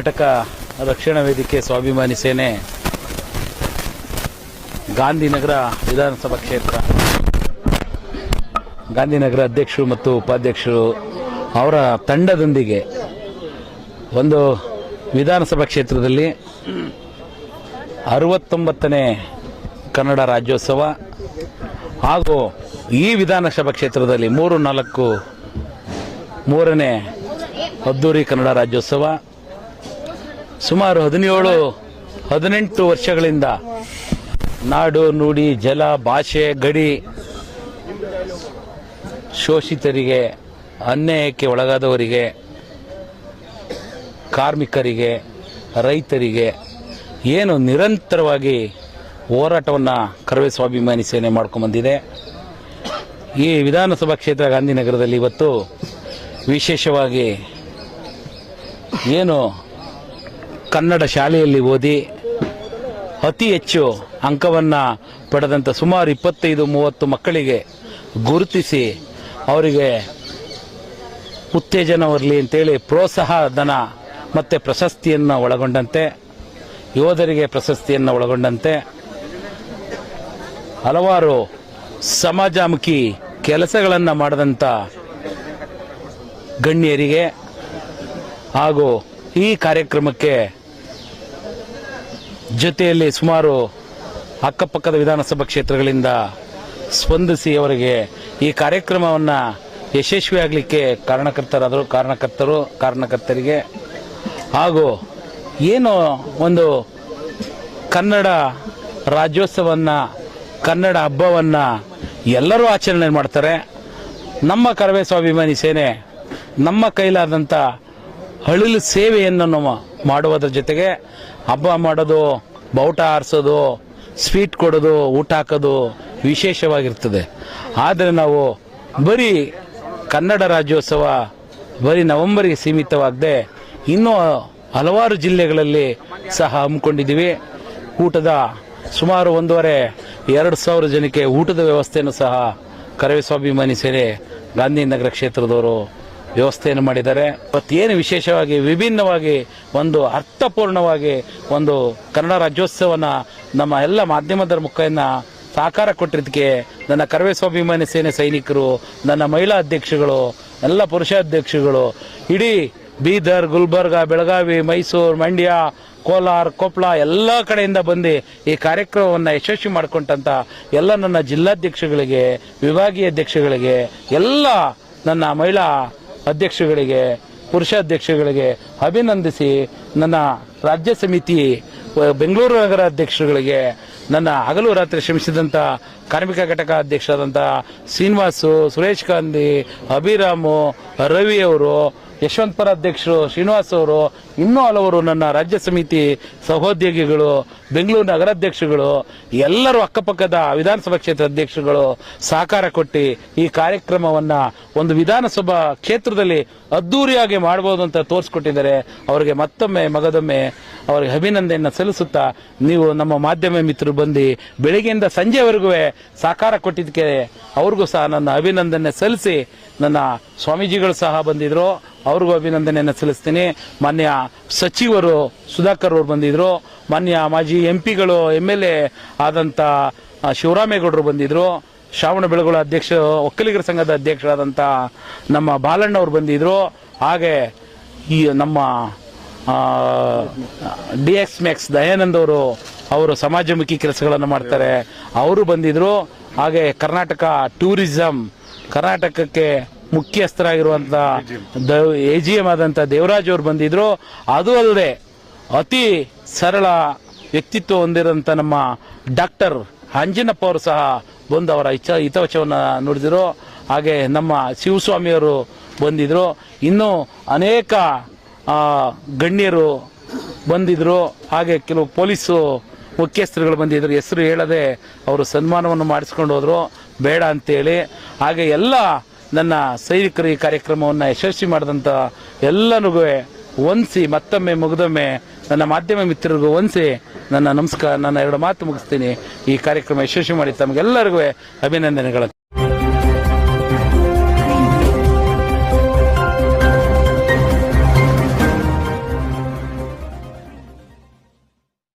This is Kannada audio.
ಕರ್ನಾಟಕ ರಕ್ಷಣಾ ವೇದಿಕೆ ಸ್ವಾಭಿಮಾನಿ ಸೇನೆ, ಗಾಂಧಿನಗರ ವಿಧಾನಸಭಾ ಕ್ಷೇತ್ರ. ಗಾಂಧಿನಗರ ಅಧ್ಯಕ್ಷರು ಮತ್ತು ಉಪಾಧ್ಯಕ್ಷರು ಅವರ ತಂಡದೊಂದಿಗೆ ಒಂದು ವಿಧಾನಸಭಾ ಕ್ಷೇತ್ರದಲ್ಲಿ ಅರವತ್ತೊಂಬತ್ತನೇ ಕನ್ನಡ ರಾಜ್ಯೋತ್ಸವ ಹಾಗೂ ಈ ವಿಧಾನಸಭಾ ಕ್ಷೇತ್ರದಲ್ಲಿ ಮೂರು ನಾಲ್ಕು ಮೂರನೇ ಅದ್ದೂರಿ ಕನ್ನಡ ರಾಜ್ಯೋತ್ಸವ ಸುಮಾರು ಹದಿನೇಳು, ಹದಿನೆಂಟು ವರ್ಷಗಳಿಂದ ನಾಡು ನುಡಿ ಜಲ ಭಾಷೆ ಗಡಿ ಶೋಷಿತರಿಗೆ, ಅನ್ಯಾಯಕ್ಕೆ ಒಳಗಾದವರಿಗೆ, ಕಾರ್ಮಿಕರಿಗೆ, ರೈತರಿಗೆ ಏನು ನಿರಂತರವಾಗಿ ಹೋರಾಟವನ್ನು ಕರವೇ ಸ್ವಾಭಿಮಾನಿ ಸೇನೆ ಮಾಡ್ಕೊಂಬಂದಿದೆ ಈ ವಿಧಾನಸಭಾ ಕ್ಷೇತ್ರ ಗಾಂಧಿನಗರದಲ್ಲಿ ಇವತ್ತು ವಿಶೇಷವಾಗಿ ಏನು ಕನ್ನಡ ಶಾಲೆಯಲ್ಲಿ ಓದಿ ಅತಿ ಹೆಚ್ಚು ಅಂಕವನ್ನು ಪಡೆದಂಥ ಸುಮಾರು ಇಪ್ಪತ್ತೈದು, ಮೂವತ್ತು ಮಕ್ಕಳಿಗೆ ಗುರುತಿಸಿ ಅವರಿಗೆ ಉತ್ತೇಜನ ಬರಲಿ ಅಂತೇಳಿ ಪ್ರೋತ್ಸಾಹ, ಧನ ಮತ್ತು ಪ್ರಶಸ್ತಿಯನ್ನು ಒಳಗೊಂಡಂತೆ, ಯೋಧರಿಗೆ ಪ್ರಶಸ್ತಿಯನ್ನು ಒಳಗೊಂಡಂತೆ ಹಲವಾರು ಸಮಾಜಮುಖಿ ಕೆಲಸಗಳನ್ನು ಮಾಡಿದಂಥ ಗಣ್ಯರಿಗೆ ಹಾಗೂ ಈ ಕಾರ್ಯಕ್ರಮಕ್ಕೆ ಜೊತೆಯಲ್ಲಿ ಸುಮಾರು ಅಕ್ಕಪಕ್ಕದ ವಿಧಾನಸಭಾ ಕ್ಷೇತ್ರಗಳಿಂದ ಸ್ಪಂದಿಸಿ ಅವರಿಗೆ ಈ ಕಾರ್ಯಕ್ರಮವನ್ನು ಯಶಸ್ವಿಯಾಗಲಿಕ್ಕೆ ಕಾರಣಕರ್ತರಾದರು, ಕಾರಣಕರ್ತರು, ಕಾರಣಕರ್ತರಿಗೆ ಹಾಗೂ ಏನು ಒಂದು ಕನ್ನಡ ರಾಜ್ಯೋತ್ಸವವನ್ನು ಕನ್ನಡ ಹಬ್ಬವನ್ನು ಎಲ್ಲರೂ ಆಚರಣೆ ಮಾಡ್ತಾರೆ. ನಮ್ಮ ಕರವೇ ಸ್ವಾಭಿಮಾನಿ ಸೇನೆ, ನಮ್ಮ ಕೈಲಾದಂಥ ಅಳಿಲು ಸೇವೆಯನ್ನು ನಾವು ಮಾಡುವುದರ ಜೊತೆಗೆ ಹಬ್ಬ ಮಾಡೋದು ಬಾವುಟ ಆರಿಸೋದು, ಸ್ವೀಟ್ ಕೊಡೋದು, ಊಟ ಹಾಕೋದು ವಿಶೇಷವಾಗಿರ್ತದೆ. ಆದರೆ ನಾವು ಬರೀ ಕನ್ನಡ ರಾಜ್ಯೋತ್ಸವ ಬರೀ ನವೆಂಬರ್ಗೆ ಸೀಮಿತವಾಗದೆ ಇನ್ನೂ ಹಲವಾರು ಜಿಲ್ಲೆಗಳಲ್ಲಿ ಸಹ ಹಮ್ಮಿಕೊಂಡಿದ್ದೀವಿ. ಊಟದ ಸುಮಾರು ಒಂದೂವರೆ, ಎರಡು ಸಾವಿರ ಜನಕ್ಕೆ ಊಟದ ವ್ಯವಸ್ಥೆಯನ್ನು ಸಹ ಕರವೇ ಸ್ವಾಭಿಮಾನಿ ಸೇರಿ ಗಾಂಧಿನಗರ ಕ್ಷೇತ್ರದವರು ವ್ಯವಸ್ಥೆಯನ್ನು ಮಾಡಿದ್ದಾರೆ. ಇವತ್ತೇನು ವಿಶೇಷವಾಗಿ ವಿಭಿನ್ನವಾಗಿ ಒಂದು ಅರ್ಥಪೂರ್ಣವಾಗಿ ಒಂದು ಕನ್ನಡ ರಾಜ್ಯೋತ್ಸವನ ನಮ್ಮ ಎಲ್ಲ ಮಾಧ್ಯಮದ ಮುಖೇನ ಸಹಕಾರ ಕೊಟ್ಟಿದ್ದಕ್ಕೆ ನನ್ನ ಕರವೇ ಸ್ವಾಭಿಮಾನಿ ಸೇನೆ ಸೈನಿಕರು, ನನ್ನ ಮಹಿಳಾ ಅಧ್ಯಕ್ಷಗಳು, ಎಲ್ಲ ಪುರುಷ ಅಧ್ಯಕ್ಷಗಳು ಇಡೀ ಬೀದರ್, ಗುಲ್ಬರ್ಗ, ಬೆಳಗಾವಿ, ಮೈಸೂರು, ಮಂಡ್ಯ, ಕೋಲಾರ ಕೊಪ್ಪಳ ಎಲ್ಲ ಕಡೆಯಿಂದ ಬಂದು ಈ ಕಾರ್ಯಕ್ರಮವನ್ನು ಯಶಸ್ವಿ ಮಾಡಿಕೊಂಡಂತ ಎಲ್ಲ ನನ್ನ ಜಿಲ್ಲಾಧ್ಯಕ್ಷಗಳಿಗೆ, ವಿಭಾಗೀಯ ಅಧ್ಯಕ್ಷಗಳಿಗೆ, ಎಲ್ಲ ನನ್ನ ಮಹಿಳಾ ಅಧ್ಯಕ್ಷಗಳಿಗೆ, ಪುರುಷ ಅಧ್ಯಕ್ಷಗಳಿಗೆ ಅಭಿನಂದಿಸಿ ನನ್ನ ರಾಜ್ಯ ಸಮಿತಿ, ಬೆಂಗಳೂರು ನಗರ ಅಧ್ಯಕ್ಷರುಗಳಿಗೆ ನನ್ನ ಹಗಲು ರಾತ್ರಿ ಶ್ರಮಿಸಿದಂಥ ಕಾರ್ಮಿಕ ಘಟಕ ಅಧ್ಯಕ್ಷರಾದಂಥ ಶ್ರೀನಿವಾಸು, ಸುರೇಶ್ ಗಾಂಧಿ, ಅಭಿರಾಮು, ರವಿ ಅವರು ಯಶವಂತಪುರ ಅಧ್ಯಕ್ಷರು ಶ್ರೀನಿವಾಸ್ ಅವರು, ಇನ್ನೂ ಹಲವರು ನನ್ನ ರಾಜ್ಯ ಸಮಿತಿ ಸಹೋದ್ಯೋಗಿಗಳು, ಬೆಂಗಳೂರು ನಗರಾಧ್ಯಕ್ಷಗಳು ಎಲ್ಲರೂ ಅಕ್ಕಪಕ್ಕದ ವಿಧಾನಸಭಾ ಕ್ಷೇತ್ರ ಅಧ್ಯಕ್ಷಗಳು ಸಹಕಾರ ಕೊಟ್ಟು ಈ ಕಾರ್ಯಕ್ರಮವನ್ನು ಒಂದು ವಿಧಾನಸಭಾ ಕ್ಷೇತ್ರದಲ್ಲಿ ಅದ್ದೂರಿಯಾಗಿ ಮಾಡಬಹುದು ಅಂತ ತೋರಿಸ್ಕೊಟ್ಟಿದ್ದಾರೆ. ಅವರಿಗೆ ಮತ್ತೊಮ್ಮೆ ಮಗದೊಮ್ಮೆ ಅವರಿಗೆ ಅಭಿನಂದನೆಯನ್ನು ಸಲ್ಲಿಸುತ್ತಾ ನೀವು ನಮ್ಮ ಮಾಧ್ಯಮ ಮಿತ್ರರು ಬಂದು ಬೆಳಿಗ್ಗೆಯಿಂದ ಸಂಜೆವರೆಗೂ ಸಹಕಾರ ಕೊಟ್ಟಿದ್ದಕ್ಕೆ ಅವ್ರಿಗೂ ಸಹ ನನ್ನ ಅಭಿನಂದನೆ ಸಲ್ಲಿಸಿ ನನ್ನ ಸ್ವಾಮೀಜಿಗಳು ಸಹ ಬಂದಿದ್ರು. ಅವ್ರಿಗೂ ಅಭಿನಂದನೆಯನ್ನು ಸಲ್ಲಿಸ್ತೀನಿ. ಮಾನ್ಯ ಸಚಿವರು ಸುಧಾಕರ್ ಅವರು ಬಂದಿದ್ರು. ಮಾನ್ಯ ಮಾಜಿ ಎಂ ಪಿಗಳು ಎಂ ಎಲ್ ಎ ಆದಂಥ ಶಿವರಾಮೇಗೌಡರು ಬಂದಿದ್ರು. ಶ್ರಾವಣ ಬೆಳಗೊಳ ಅಧ್ಯಕ್ಷ, ಒಕ್ಕಲಿಗರ ಸಂಘದ ಅಧ್ಯಕ್ಷರಾದಂಥ ನಮ್ಮ ಬಾಲಣ್ಣ ಅವರು ಬಂದಿದ್ರು. ಹಾಗೆ ಈ ನಮ್ಮ ಡಿ ಎಕ್ಸ್ ಮ್ಯಾಕ್ಸ್ ದಯಾನಂದ್ ಅವರು ಅವರು ಸಮಾಜಮುಖಿ ಕೆಲಸಗಳನ್ನು ಮಾಡ್ತಾರೆ. ಅವರು ಬಂದಿದ್ರು. ಹಾಗೆ ಕರ್ನಾಟಕ ಟೂರಿಸಂ, ಕರ್ನಾಟಕಕ್ಕೆ ಮುಖ್ಯಸ್ಥರಾಗಿರುವಂತ ಎ ಜಿ ಎಂ. ಆದಂತ ದೇವರಾಜ್ ಅವರು ಬಂದಿದ್ರು. ಅದು ಅಲ್ಲದೆ ಅತಿ ಸರಳ ವ್ಯಕ್ತಿತ್ವ ಹೊಂದಿರೋಂಥ ನಮ್ಮ ಡಾಕ್ಟರ್ ಅಂಜನಪ್ಪ ಅವರು ಸಹ ಬಂದು ಅವರ ಇಚ್ಛ ಹಿತವಚವನ್ನು ನುಡಿದಿರು ಹಾಗೆ ನಮ್ಮ ಶಿವಸ್ವಾಮಿಯವರು ಬಂದಿದ್ರು. ಇನ್ನೂ ಅನೇಕ ಗಣ್ಯರು ಬಂದಿದ್ರು. ಹಾಗೆ ಕೆಲವು ಪೊಲೀಸು ಮುಖ್ಯಸ್ಥರುಗಳು ಬಂದಿದ್ರು. ಹೆಸರು ಹೇಳದೆ ಅವರು ಸನ್ಮಾನವನ್ನು ಮಾಡಿಸ್ಕೊಂಡು ಹೋದ್ರು. ಬೇಡ ಅಂತೇಳಿ. ಹಾಗೆ ಎಲ್ಲ ನನ್ನ ಸೈನಿಕರು ಈ ಕಾರ್ಯಕ್ರಮವನ್ನು ಯಶಸ್ವಿ ಮಾಡಿದಂಥ ಎಲ್ಲರಿಗೂ ಒಂದಿಸಿ, ಮತ್ತೊಮ್ಮೆ ಮುಗಿದೊಮ್ಮೆ ನನ್ನ ಮಾಧ್ಯಮ ಮಿತ್ರರಿಗೂ ಒಂದಿಸಿ ನನ್ನ ನಮಸ್ಕಾರ, ನನ್ನ ಎರಡು ಮಾತು ಮುಗಿಸ್ತೀನಿ. ಈ ಕಾರ್ಯಕ್ರಮ ಯಶಸ್ವಿ ಮಾಡಿ ತಮಗೆಲ್ಲರಿಗೂ ಅಭಿನಂದನೆಗಳನ್ನು